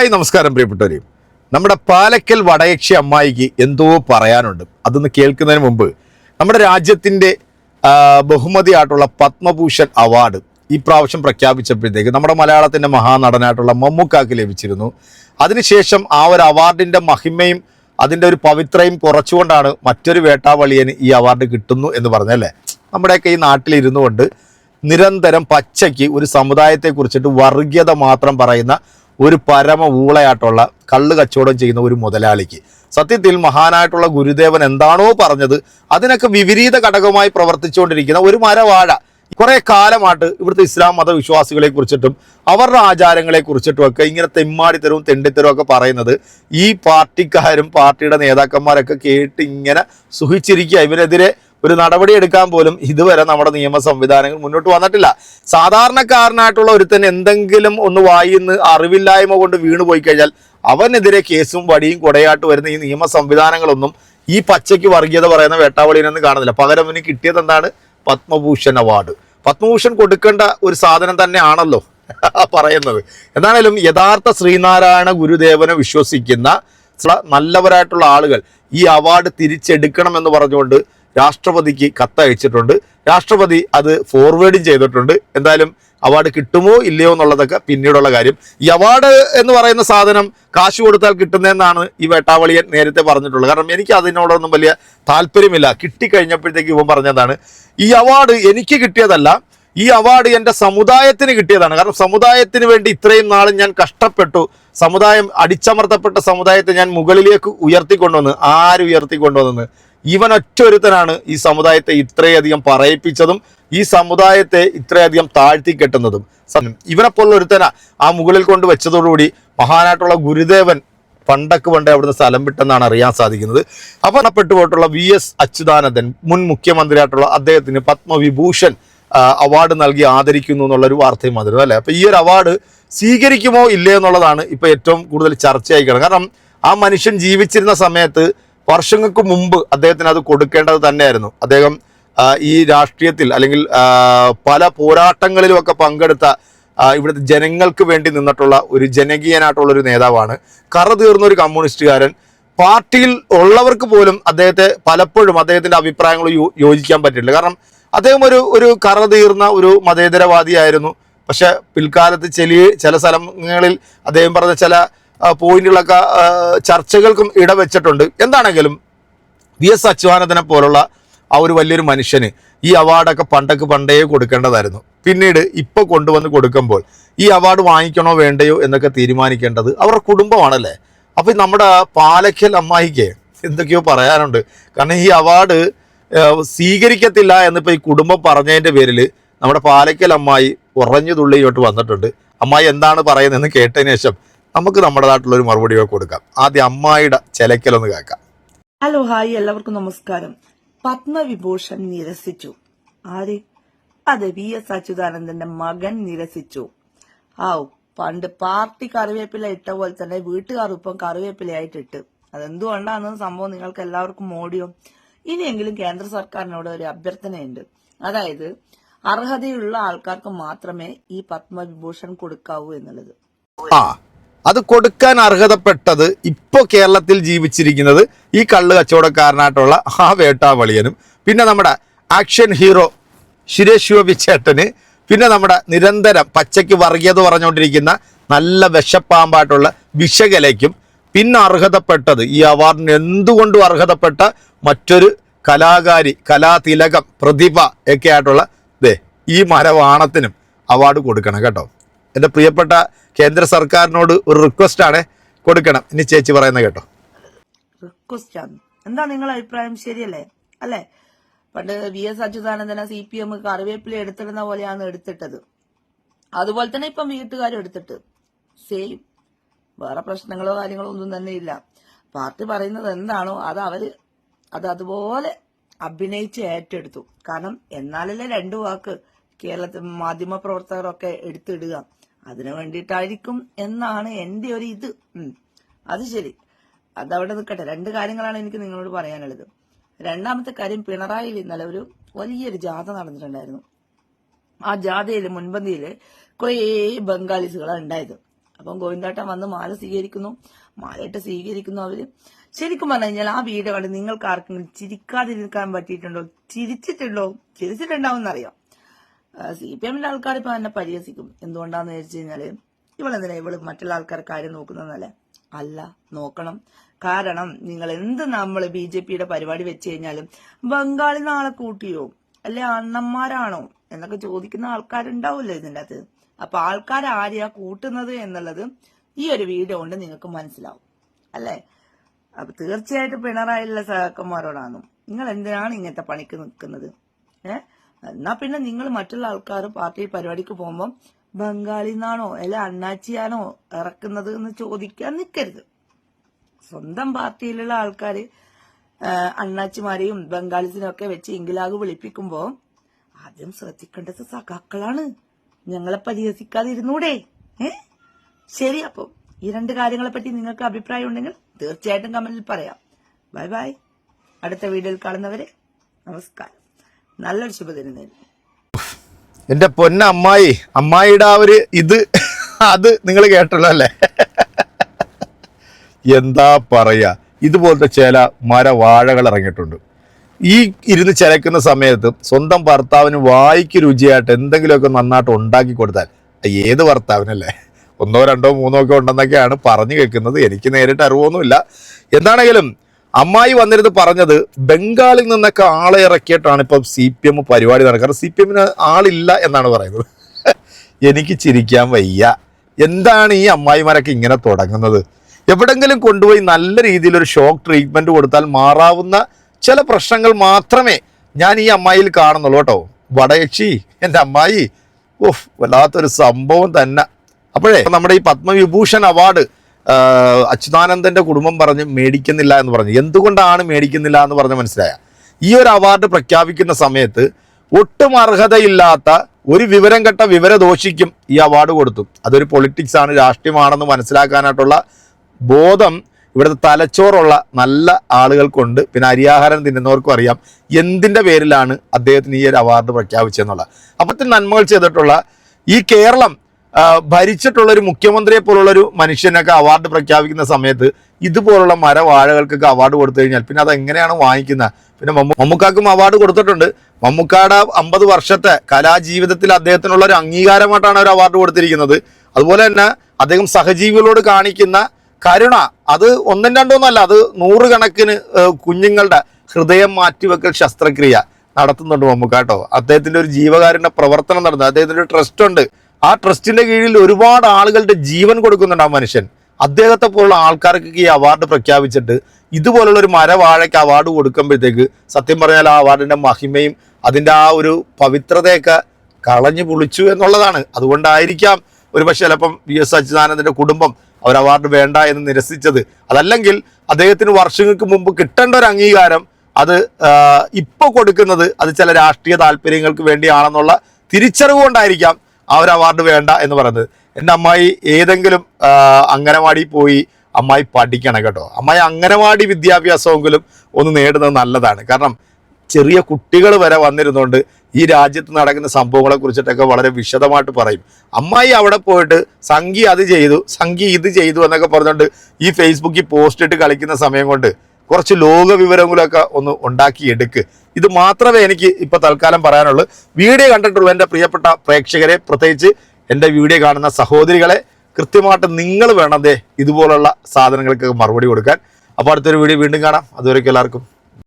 Hi നമസ്കാരം പ്രിയപ്പെട്ടവരെ. നമ്മുടെ പാലക്കൽ വടയക്ഷി അമ്മായിക്ക് എന്തോ പറയാനുണ്ട്. അതൊന്ന് കേൾക്കുന്നതിന് മുമ്പ് നമ്മുടെ രാജ്യത്തിന്റെ ബഹുമതിയായിട്ടുള്ള പത്മഭൂഷൺ അവാർഡ് ഈ പ്രാവശ്യം പ്രഖ്യാപിച്ചപ്പോഴത്തേക്ക് നമ്മുടെ മലയാളത്തിന്റെ മഹാനടനായിട്ടുള്ള മമ്മൂക്കാക്ക് ലഭിച്ചിരുന്നു. അതിനുശേഷം ആ ഒരു അവാർഡിന്റെ മഹിമയും അതിന്റെ ഒരു പവിത്രയും കുറച്ചുകൊണ്ടാണ് മറ്റൊരു വേട്ടാവളിയന് ഈ അവാർഡ് കിട്ടുന്നു എന്ന് പറഞ്ഞല്ലേ നമ്മുടെയൊക്കെ ഈ നാട്ടിലിരുന്നു കൊണ്ട് നിരന്തരം പച്ചയ്ക്ക് ഒരു സമുദായത്തെ കുറിച്ചിട്ട് വർഗീയത മാത്രം പറയുന്ന ഒരു പരമ ഊളയായിട്ടുള്ള കള്ള് കച്ചവടം ചെയ്യുന്ന ഒരു മുതലാളിക്ക്. സത്യത്തിൽ മഹാനായിട്ടുള്ള ഗുരുദേവൻ എന്താണോ പറഞ്ഞത് അതിനൊക്കെ വിപരീത ഘടകമായി പ്രവർത്തിച്ചുകൊണ്ടിരിക്കുന്ന ഒരു മരവാഴ. കുറെ കാലമായിട്ട് ഇവിടുത്തെ ഇസ്ലാം മതവിശ്വാസികളെ കുറിച്ചിട്ടും അവരുടെ ആചാരങ്ങളെ കുറിച്ചിട്ടും ഒക്കെ ഇങ്ങനെ തെമ്മാടിത്തരവും തെണ്ടിത്തരവും ഒക്കെ പറയുന്നത് ഈ പാർട്ടിക്കാരും പാർട്ടിയുടെ നേതാക്കന്മാരൊക്കെ കേട്ട് ഇങ്ങനെ സുഖിച്ചിരിക്കുക. ഇവരെതിരെ ഒരു നടപടി എടുക്കാൻ പോലും ഇതുവരെ നമ്മുടെ നിയമ സംവിധാനങ്ങൾ മുന്നോട്ട് വന്നിട്ടില്ല. സാധാരണക്കാരനായിട്ടുള്ള ഒരുത്തൻ എന്തെങ്കിലും ഒന്ന് വായിന്ന് അറിവില്ലായ്മ കൊണ്ട് വീണു പോയി കഴിഞ്ഞാൽ അവനെതിരെ കേസും വടിയും കൊടയാട്ട് വരുന്ന ഈ നിയമ സംവിധാനങ്ങളൊന്നും ഈ പച്ചയ്ക്ക് വർഗീയത പറയുന്ന വേട്ടാവളിനൊന്നും കാണുന്നില്ല. പകരം അവന് കിട്ടിയത് എന്താണ്? പത്മഭൂഷൺ അവാർഡ്. പത്മഭൂഷൺ കൊടുക്കേണ്ട ഒരു സാധനം തന്നെയാണല്ലോ പറയുന്നത്. എന്നാലും യഥാർത്ഥ ശ്രീനാരായണ ഗുരുദേവനെ വിശ്വസിക്കുന്ന നല്ലവരായിട്ടുള്ള ആളുകൾ ഈ അവാർഡ് തിരിച്ചെടുക്കണം എന്ന് പറഞ്ഞുകൊണ്ട് രാഷ്ട്രപതിക്ക് കത്തയച്ചിട്ടുണ്ട്. രാഷ്ട്രപതി അത് ഫോർവേഡും ചെയ്തിട്ടുണ്ട്. എന്തായാലും അവാർഡ് കിട്ടുമോ ഇല്ലയോ എന്നുള്ളതൊക്കെ പിന്നീടുള്ള കാര്യം. ഈ അവാർഡ് എന്ന് പറയുന്ന സാധനം കാശ് കൊടുത്താൽ കിട്ടുന്നതെന്നാണ് ഈ വേട്ടാവളിയൻ നേരത്തെ പറഞ്ഞിട്ടുള്ളത്. കാരണം എനിക്ക് അതിനോടൊന്നും വലിയ താല്പര്യമില്ല. കിട്ടിക്കഴിഞ്ഞപ്പോഴത്തേക്ക് ഇവൻ പറഞ്ഞതാണ് ഈ അവാർഡ് എനിക്ക് കിട്ടിയതല്ല. ഈ അവാർഡ് എന്റെ സമുദായത്തിന് കിട്ടിയതാണ്. കാരണം സമുദായത്തിന് വേണ്ടി ഇത്രയും നാളും ഞാൻ കഷ്ടപ്പെട്ടു. സമുദായം അടിച്ചമർത്തപ്പെട്ട സമുദായത്തെ ഞാൻ മുകളിലേക്ക് ഉയർത്തിക്കൊണ്ടുവന്ന്. ആര് ഉയർത്തിക്കൊണ്ടുവന്നെന്ന് ഇവൻ ഒറ്റൊരുത്തനാണ് ഈ സമുദായത്തെ ഇത്രയധികം പറയിപ്പിച്ചതും ഈ സമുദായത്തെ ഇത്രയധികം താഴ്ത്തി കെട്ടുന്നതും. സത്യം. ഇവനെപ്പോലുള്ള ഒരുത്തന. ആ മുകളിൽ കൊണ്ട് വെച്ചതോടുകൂടി മഹാനായിട്ടുള്ള ഗുരുദേവൻ പണ്ടക്ക് പണ്ടേ അവിടുന്ന് സ്ഥലം വിട്ടെന്നാണ് അറിയാൻ സാധിക്കുന്നത്. അപകടപ്പെട്ടു പോയിട്ടുള്ള വി എസ് അച്യുതാനന്ദൻ മുൻ മുഖ്യമന്ത്രിയായിട്ടുള്ള അദ്ദേഹത്തിന് പത്മവിഭൂഷൺ അവാർഡ് നൽകി ആദരിക്കുന്നു എന്നുള്ളൊരു വാർത്തയും വന്നിരുന്നു അല്ലേ? അപ്പൊ ഈ ഒരു അവാർഡ് സ്വീകരിക്കുമോ ഇല്ലേ എന്നുള്ളതാണ് ഇപ്പോൾ ഏറ്റവും കൂടുതൽ ചർച്ചയായിക്കണം കാരണം ആ മനുഷ്യൻ ജീവിച്ചിരുന്ന സമയത്ത് വർഷങ്ങൾക്ക് മുമ്പ് അദ്ദേഹത്തിന് അത് കൊടുക്കേണ്ടത് തന്നെയായിരുന്നു. അദ്ദേഹം ഈ രാഷ്ട്രീയത്തിൽ അല്ലെങ്കിൽ പല പോരാട്ടങ്ങളിലുമൊക്കെ പങ്കെടുത്ത ഇവിടുത്തെ ജനങ്ങൾക്ക് വേണ്ടി നിന്നിട്ടുള്ള ഒരു ജനകീയനായിട്ടുള്ള ഒരു നേതാവാണ്. കറ തീർന്ന ഒരു കമ്മ്യൂണിസ്റ്റുകാരൻ. പാർട്ടിയിൽ ഉള്ളവർക്ക് പോലും അദ്ദേഹത്തെ പലപ്പോഴും അദ്ദേഹത്തിന്റെ അഭിപ്രായങ്ങൾ യോജിക്കാൻ പറ്റില്ല. കാരണം അദ്ദേഹം ഒരു ഒരു കറ തീർന്ന ഒരു മതേതരവാദിയായിരുന്നു. പക്ഷെ പിൽക്കാലത്ത് ചെലി ചില സ്ഥലങ്ങളിൽ അദ്ദേഹം പറഞ്ഞ ചില പോയിന്റുകളൊക്കെ ചർച്ചകൾക്കും ഇടവെച്ചിട്ടുണ്ട്. എന്താണെങ്കിലും വി എസ് അച്യുതാനന്ദനെ പോലുള്ള ആ ഒരു വലിയൊരു മനുഷ്യന് ഈ അവാർഡൊക്കെ പണ്ടൊക്കെ പണ്ടേ കൊടുക്കേണ്ടതായിരുന്നു. പിന്നീട് ഇപ്പോൾ കൊണ്ടുവന്ന് കൊടുക്കുമ്പോൾ ഈ അവാർഡ് വാങ്ങിക്കണോ വേണ്ടയോ എന്നൊക്കെ തീരുമാനിക്കേണ്ടത് അവരുടെ കുടുംബമാണല്ലേ? അപ്പോൾ നമ്മുടെ പാലയ്ക്കൽ അമ്മായിക്ക് എന്തൊക്കെയോ പറയാനുണ്ട്. കാരണം ഈ അവാർഡ് സ്വീകരിക്കത്തില്ല എന്നിപ്പോൾ ഈ കുടുംബം പറഞ്ഞതിന്റെ പേരിൽ നമ്മുടെ പാലയ്ക്കൽ അമ്മായി ഉറഞ്ഞു തുള്ളി വന്നിട്ടുണ്ട്. അമ്മായി എന്താണ് പറയുന്നതെന്ന് കേട്ടതിന് ശേഷം നമുക്ക് നമ്മുടേതായിട്ടുള്ള ഒരു മറുപടിയൊക്കെ കൊടുക്കാം. ആദ്യം അമ്മായിയുടെ ചിലക്കലൊന്ന് കേൾക്കാം. ഹലോ ഹായ് എല്ലാവർക്കും നമസ്കാരം. പത്മവിഭൂഷൺ നിരസിച്ചു. ആര്? അതെ വി എസ് അച്യുതാനന്ദന്റെ മകൻ നിരസിച്ചു. ആ പണ്ട് പാർട്ടി കറിവേപ്പില ഇട്ട പോലെ തന്നെ വീട്ടുകാർ ഇപ്പം കറിവേപ്പിലയായിട്ട് ഇട്ട്. അതെന്തുകൊണ്ടാണെന്ന് സംഭവം നിങ്ങൾക്ക് എല്ലാവർക്കും ഓടിയോ? ഇനിയെങ്കിലും കേന്ദ്ര സർക്കാരിനോട് ഒരു അഭ്യർത്ഥനയുണ്ട്. അതായത് അർഹതയുള്ള ആൾക്കാർക്ക് മാത്രമേ ഈ പത്മവിഭൂഷൺ കൊടുക്കാവൂ എന്നുള്ളത്. ആ അത് കൊടുക്കാൻ അർഹതപ്പെട്ടത് ഇപ്പോൾ കേരളത്തിൽ ജീവിച്ചിരിക്കുന്നത് ഈ കള്ള് കച്ചവടക്കാരനായിട്ടുള്ള ആ വേട്ടാവളിയനും പിന്നെ നമ്മുടെ ആക്ഷൻ ഹീറോ സുരേഷ് ഗോപി ചേട്ടന് പിന്നെ നമ്മുടെ നിരന്തരം പച്ചയ്ക്ക് വർഗീയത പറഞ്ഞുകൊണ്ടിരിക്കുന്ന നല്ല വിഷപ്പാമ്പായിട്ടുള്ള വിഷകലയ്ക്കും പിന്നെ അർഹതപ്പെട്ടത് ഈ അവാർഡിന് എന്തുകൊണ്ടും അർഹതപ്പെട്ട മറ്റൊരു കലാകാരി കലാതിലകം പ്രതിഭ ഒക്കെ ആയിട്ടുള്ള ദേ ഈ മരവാണത്തിനും അവാർഡ് കൊടുക്കണം കേട്ടോ. എന്റെ പ്രിയപ്പെട്ട കേന്ദ്ര സർക്കാരിനോട് ഒരു റിക്വസ്റ്റ് ആണ്. കൊടുക്കണം. ഇനി ചേച്ചി പറയുന്ന കേട്ടോ. റിക്വസ്റ്റ് ആണ്. എന്താ നിങ്ങളുടെ അഭിപ്രായം? ശരിയല്ലേ? അല്ലേ? പണ്ട് വി എസ് അച്യുതാനന്ദന സി പി എം കറിവേപ്പില എടുത്തിടുന്ന പോലെയാണ് എടുത്തിട്ടത്. അതുപോലെ തന്നെ ഇപ്പം വീട്ടുകാരും എടുത്തിട്ട്. സെയിം വേറെ പ്രശ്നങ്ങളോ കാര്യങ്ങളോ ഒന്നും തന്നെ ഇല്ല. പാർട്ടി പറയുന്നത് എന്താണോ അത് അവർ അത് അതുപോലെ അഭിനയിച്ച് ഏറ്റെടുത്തു. കാരണം എന്നാലല്ലേ രണ്ടു വാക്ക് കേരളത്തിൽ മാധ്യമ പ്രവർത്തകരൊക്കെ എടുത്തിടുക. അതിനു വേണ്ടിയിട്ടായിരിക്കും എന്നാണ് എന്റെ ഒരു ഇത്. അത് ശരി. അതവിടെ നിൽക്കട്ടെ. രണ്ട് കാര്യങ്ങളാണ് എനിക്ക് നിങ്ങളോട് പറയാനുള്ളത്. രണ്ടാമത്തെ കാര്യം പിണറായിൽ ഇന്നലെ ഒരു വലിയൊരു ജാഥ നടന്നിട്ടുണ്ടായിരുന്നു. ആ ജാഥയിൽ മുൻപന്തിയിൽ കുറേ ബംഗാളീസുകളാണ് ഉണ്ടായത്. അപ്പം ഗോവിന്ദേട്ടൻ വന്ന് മാല സ്വീകരിക്കുന്നു. മാലയിട്ട് സ്വീകരിക്കുന്നു അവർ. ശരിക്കും പറഞ്ഞു കഴിഞ്ഞാൽ ആ വീട് കണ്ട് നിങ്ങൾക്ക് ആർക്കെങ്കിലും ചിരിക്കാതിരിക്കാൻ പറ്റിയിട്ടുണ്ടോ? ചിരിച്ചിട്ടുണ്ടോ? ചിരിച്ചിട്ടുണ്ടാവും സി പി എമ്മിന്റെ ആൾക്കാർ ഇപ്പൊ എന്നെ പരിഹസിക്കും. എന്തുകൊണ്ടാന്ന് വെച്ച് കഴിഞ്ഞാൽ ഇവളെന്തിനാ ഇവൾ മറ്റുള്ള ആൾക്കാർ കാര്യം നോക്കുന്നതല്ലേ? അല്ല നോക്കണം. കാരണം നിങ്ങൾ എന്ത് നമ്മൾ ബി ജെ പിയുടെ പരിപാടി വെച്ച് കഴിഞ്ഞാലും ബംഗാളി നാളെ കൂട്ടിയോ? അല്ലെ അണ്ണന്മാരാണോ? എന്നൊക്കെ ചോദിക്കുന്ന ആൾക്കാരുണ്ടാവുമല്ലോ ഇതിന്റെ അകത്ത്. അപ്പൊ ആൾക്കാർ ആരെയാ കൂട്ടുന്നത് എന്നുള്ളത് ഈ ഒരു വീഡിയോ കൊണ്ട് നിങ്ങൾക്ക് മനസ്സിലാവും. അല്ലേ? അപ്പൊ തീർച്ചയായിട്ടും പിണറായിലുള്ള സഹാക്കന്മാരോടാണ് നിങ്ങൾ എന്തിനാണ് ഇങ്ങനത്തെ പണിക്ക് നിൽക്കുന്നത്? ഏ? എന്നാ പിന്നെ നിങ്ങൾ മറ്റുള്ള ആൾക്കാർ പാർട്ടി പരിപാടിക്ക് പോകുമ്പോൾ ബംഗാളി നിന്നാണോ അല്ലെ അണ്ണാച്ചിയാണോ ഇറക്കുന്നത് എന്ന് ചോദിക്കാൻ നിൽക്കരുത്. സ്വന്തം പാർട്ടിയിലുള്ള ആൾക്കാർ അണ്ണാച്ചിമാരെയും ബംഗാളിസിനൊക്കെ വെച്ച് ഇംഗ്ലാഗ് വിളിപ്പിക്കുമ്പോ ആദ്യം ശ്രദ്ധിക്കേണ്ടത് സഖാക്കളാണ്. ഞങ്ങളെ പരിഹസിക്കാതിരുന്നൂടെ. ഏ? ശരി അപ്പം ഈ രണ്ട് കാര്യങ്ങളെ പറ്റി നിങ്ങൾക്ക് അഭിപ്രായം ഉണ്ടെങ്കിൽ തീർച്ചയായിട്ടും കമന്റിൽ പറയാം. ബൈ ബൈ അടുത്ത വീഡിയോയിൽ കാണുന്നവരെ നമസ്കാരം. നല്ലൊരു ശുഭദിനം എന്റെ പൊന്ന അമ്മായി അമ്മായിയുടെ ആ ഒരു ഇത് അത് നിങ്ങൾ കേട്ടല്ലോ അല്ലേ? എന്താ പറയാ? ഇതുപോലത്തെ ചില മരവാഴകൾ ഇറങ്ങിയിട്ടുണ്ട്. ഈ ഇരുന്ന് ചിലക്കുന്ന സമയത്ത് സ്വന്തം ഭർത്താവിന് വായിക്ക് രുചിയായിട്ട് എന്തെങ്കിലുമൊക്കെ നന്നായിട്ട് ഉണ്ടാക്കി കൊടുത്താൽ ഏത് ഭർത്താവിനല്ലേ? ഒന്നോ രണ്ടോ മൂന്നോ ഒക്കെ ഉണ്ടെന്നൊക്കെയാണ് പറഞ്ഞു കേൾക്കുന്നത്. എനിക്ക് നേരിട്ട് അറിവൊന്നുമില്ല. എന്താണെങ്കിലും അമ്മായി വന്നിരുന്ന് പറഞ്ഞത് ബംഗാളിൽ നിന്നൊക്കെ ആളെ ഇറക്കിയിട്ടാണ് ഇപ്പം സി പി എം പരിപാടി നടക്കുന്നത്. സി പി എമ്മിന് ആളില്ല എന്നാണ് പറയുന്നത്. എനിക്ക് ചിരിക്കാൻ വയ്യ. എന്താണ് ഈ അമ്മായിമാരൊക്കെ ഇങ്ങനെ തുടങ്ങുന്നത്? എവിടെങ്കിലും കൊണ്ടുപോയി നല്ല രീതിയിൽ ഒരു ഷോക്ക് ട്രീറ്റ്മെന്റ് കൊടുത്താൽ മാറാവുന്ന ചില പ്രശ്നങ്ങൾ മാത്രമേ ഞാൻ ഈ അമ്മായിയിൽ കാണുന്നുള്ളൂ കേട്ടോ. വടയക്ഷി എന്റെ അമ്മായി. ഓഹ് വല്ലാത്തൊരു സംഭവം തന്നെ. അപ്പോഴേ നമ്മുടെ ഈ പത്മവിഭൂഷൺ അവാർഡ് അച്യുതാനന്ദന്റെ കുടുംബം പറഞ്ഞ് മേടിക്കുന്നില്ല എന്ന് പറഞ്ഞു. എന്തുകൊണ്ടാണ് മേടിക്കുന്നില്ല എന്ന് പറഞ്ഞ് മനസ്സിലായ? ഈ ഒരു അവാർഡ് പ്രഖ്യാപിക്കുന്ന സമയത്ത് ഒട്ടും അർഹതയില്ലാത്ത ഒരു വിവരം കെട്ട വിവരദോഷിക്കും ഈ അവാർഡ് കൊടുത്തു. അതൊരു പൊളിറ്റിക്സ് ആണ് രാഷ്ട്രീയമാണെന്ന് മനസ്സിലാക്കാനായിട്ടുള്ള ബോധം ഇവിടുത്തെ തലച്ചോറുള്ള നല്ല ആളുകൾക്കുണ്ട്. പിന്നെ അരിയാഹാരം തിന്നുന്നവർക്കും അറിയാം എന്തിന്റെ പേരിലാണ് അദ്ദേഹത്തിന് ഈ ഒരു അവാർഡ് പ്രഖ്യാപിച്ചെന്നുള്ളത് അപ്പത്തിന് നന്മകൾ ചെയ്തിട്ടുള്ള ഈ കേരളം ഭരിച്ചിട്ടുള്ള ഒരു മുഖ്യമന്ത്രിയെ പോലുള്ള ഒരു മനുഷ്യനൊക്കെ അവാർഡ് പ്രഖ്യാപിക്കുന്ന സമയത്ത് ഇതുപോലുള്ള മരവാഴകൾക്കൊക്കെ അവാർഡ് കൊടുത്തു കഴിഞ്ഞാൽ പിന്നെ അത് എങ്ങനെയാണ് വാങ്ങിക്കുന്നത് പിന്നെ മമ്മൂ മമ്മൂക്കാക്കും അവാർഡ് കൊടുത്തിട്ടുണ്ട്. മമ്മൂക്കാടെ അമ്പത് വർഷത്തെ കലാജീവിതത്തിൽ അദ്ദേഹത്തിനുള്ള ഒരു അംഗീകാരമായിട്ടാണ് ഒരു അവാർഡ് കൊടുത്തിരിക്കുന്നത്. അതുപോലെ തന്നെ അദ്ദേഹം സഹജീവികളോട് കാണിക്കുന്ന കരുണ അത് ഒന്നും രണ്ടൊന്നല്ല അത് നൂറുകണക്കിന് കുഞ്ഞുങ്ങളുടെ ഹൃദയം മാറ്റിവെക്കൽ ശസ്ത്രക്രിയ നടത്തുന്നുണ്ട് മമ്മൂക്കാട്ടോ അദ്ദേഹത്തിന്റെ ഒരു ജീവകാരുണ്യ പ്രവർത്തനം നടന്നു. അദ്ദേഹത്തിന്റെ ഒരു ട്രസ്റ്റ് ഉണ്ട്. ആ ട്രസ്റ്റിന്റെ കീഴിൽ ഒരുപാട് ആളുകളുടെ ജീവൻ കൊടുക്കുന്നുണ്ട് ആ മനുഷ്യൻ. അദ്ദേഹത്തെ പോലുള്ള ആൾക്കാർക്ക് ഈ അവാർഡ് പ്രഖ്യാപിച്ചിട്ട് ഇതുപോലുള്ള ഒരു മരവാഴയ്ക്ക് അവാർഡ് കൊടുക്കുമ്പോഴത്തേക്ക് സത്യം പറഞ്ഞാൽ ആ അവാർഡിന്റെ മഹിമയും അതിന്റെ ആ ഒരു പവിത്രതയൊക്കെ കളഞ്ഞു പൊളിച്ചു എന്നുള്ളതാണ്. അതുകൊണ്ടായിരിക്കാം ഒരു പക്ഷേ ചിലപ്പം വി എസ് അച്യുതാനന്ദന്റെ കുടുംബം അവർ അവാർഡ് വേണ്ട എന്ന് നിരസിച്ചത്. അതല്ലെങ്കിൽ അദ്ദേഹത്തിന് വർഷങ്ങൾക്ക് മുമ്പ് കിട്ടേണ്ട ഒരു അംഗീകാരം അത് ഇപ്പോൾ കൊടുക്കുന്നത് അത് ചില രാഷ്ട്രീയ താല്പര്യങ്ങൾക്ക് വേണ്ടിയാണെന്നുള്ള തിരിച്ചറിവ് കൊണ്ടായിരിക്കാം ആ ഒരു അവാർഡ് വേണ്ട എന്ന് പറയുന്നത്. എന്റെ അമ്മായി ഏതെങ്കിലും അങ്കനവാടി പോയി അമ്മായി പഠിക്കണം കേട്ടോ. അമ്മായി അംഗനവാടി വിദ്യാഭ്യാസമെങ്കിലും ഒന്ന് നേടുന്നത് നല്ലതാണ്. കാരണം ചെറിയ കുട്ടികൾ വരെ വന്നിരുന്നുകൊണ്ട് ഈ രാജ്യത്ത് നടക്കുന്ന സംഭവങ്ങളെ കുറിച്ചിട്ടൊക്കെ വളരെ വിശദമായിട്ട് പറയും. അമ്മായി അവിടെ പോയിട്ട് സംഘി അത് ചെയ്തു സംഘി ഇത് ചെയ്തു എന്നൊക്കെ പറഞ്ഞുകൊണ്ട് ഈ ഫേസ്ബുക്കിൽ പോസ്റ്റ് ഇട്ട് കളിക്കുന്ന സമയം കൊണ്ട് കുറച്ച് ലോക വിവരങ്ങളൊക്കെ ഒന്ന് ഉണ്ടാക്കിയെടുക്ക്. ഇത് മാത്രമേ എനിക്ക് ഇപ്പൊ തൽക്കാലം പറയാനുള്ളൂ. വീഡിയോ കണ്ടിട്ടുള്ള എന്റെ പ്രിയപ്പെട്ട പ്രേക്ഷകരെ പ്രത്യേകിച്ച് എന്റെ വീഡിയോ കാണുന്ന സഹോദരികളെ കൃത്യമായിട്ട് നിങ്ങൾ വേണതേ ഇതുപോലുള്ള സാധനങ്ങൾക്ക് മറുപടി കൊടുക്കാൻ. അപ്പോൾ അടുത്തൊരു വീഡിയോ വീണ്ടും കാണാം. അതുവരെയ്ക്കും എല്ലാവർക്കും